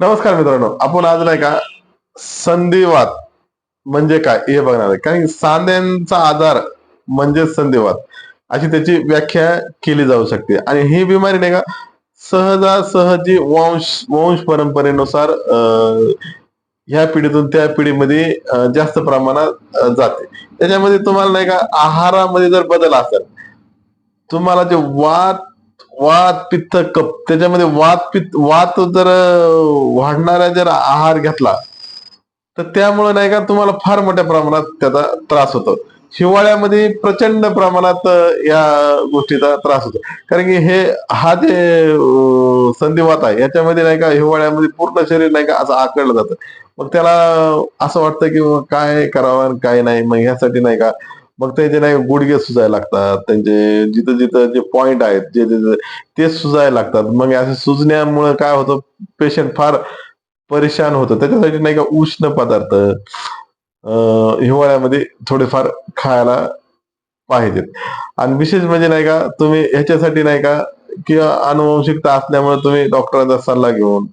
नमस्कार मित्रांनो आपण आज नाही का संधिवात म्हणजे काय हे बघणार आहे. कारण सांध्यांचा आधार म्हणजे संधिवात. अशी त्याची व्याख्या केली जाऊ शकते. आणि ही बिमारी नाही का सहजासहजी वंश वंश परंपरेनुसार ह्या पिढीतून त्या पिढीमध्ये जास्त प्रमाणात जाते. त्याच्यामध्ये तुम्हाला नाही का आहारामध्ये जर बदल असेल तुम्हाला जे वात वात पित्त कप त्याच्यामध्ये वात पित्त वात जर वाढणारा जर आहार घेतला तर त्यामुळे नाही का तुम्हाला फार मोठ्या प्रमाणात त्याचा त्रास होतो. हिवाळ्यामध्ये प्रचंड प्रमाणात या गोष्टीचा त्रास होतो. कारण की हे हा जे संधिवात आहे याच्यामध्ये नाही का हिवाळ्यामध्ये पूर्ण शरीर नाही का असं आकडलं जातं. मग त्याला असं वाटतं की काय करावं काय नाही मग ह्यासाठी नाही का मग त्याचे नाही गुडघे सुजायला लागतात त्यांचे जिथं जिथं जे पॉइंट आहेत जे ते सुजायला लागतात. मग असे सुजण्यामुळे काय होतं? पेशंट फार परेशान होतं. त्याच्यासाठी नाही का उष्ण पदार्थ हिवाळ्यामध्ये थोडेफार खायला पाहिजेत. आणि विशेष म्हणजे नाही का तुम्ही ह्याच्यासाठी नाही का किंवा अनुवंशिकता असल्यामुळे तुम्ही डॉक्टरांचा सल्ला घेऊन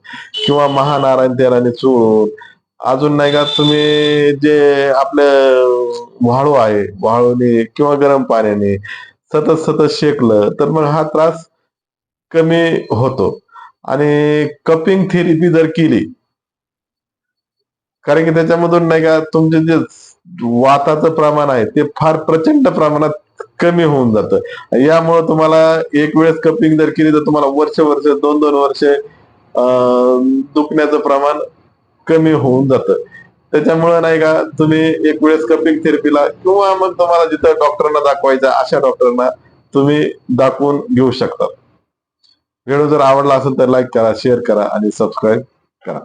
किंवा महानारायण तेलाने चोळून अजून नाही का तुम्ही जे आपलं वाळू आहे वाळूने किंवा गरम पाण्याने सतत सतत शेकलं तर मग हा त्रास कमी होतो. आणि कपिंग थेरपी जर केली कारण की त्याच्यामधून नाही का तुमचे जे वाताचं प्रमाण आहे ते फार प्रचंड प्रमाणात कमी होऊन जातं. यामुळे तुम्हाला एक वेळेस कपिंग जर केली तर तुम्हाला वर्ष वर्ष दोन दोन वर्ष अं, दुखण्याचं प्रमाण कमी होऊन जातं. त्याच्यामुळे नाही का तुम्ही एक वेळेस कपिंग थेरपीला किंवा मग तुम्हाला जिथं डॉक्टरांना दाखवायचं अशा डॉक्टरांना तुम्ही दाखवून घेऊ शकता. व्हिडिओ जर आवडला असेल तर लाईक करा शेअर करा आणि सबस्क्राईब करा.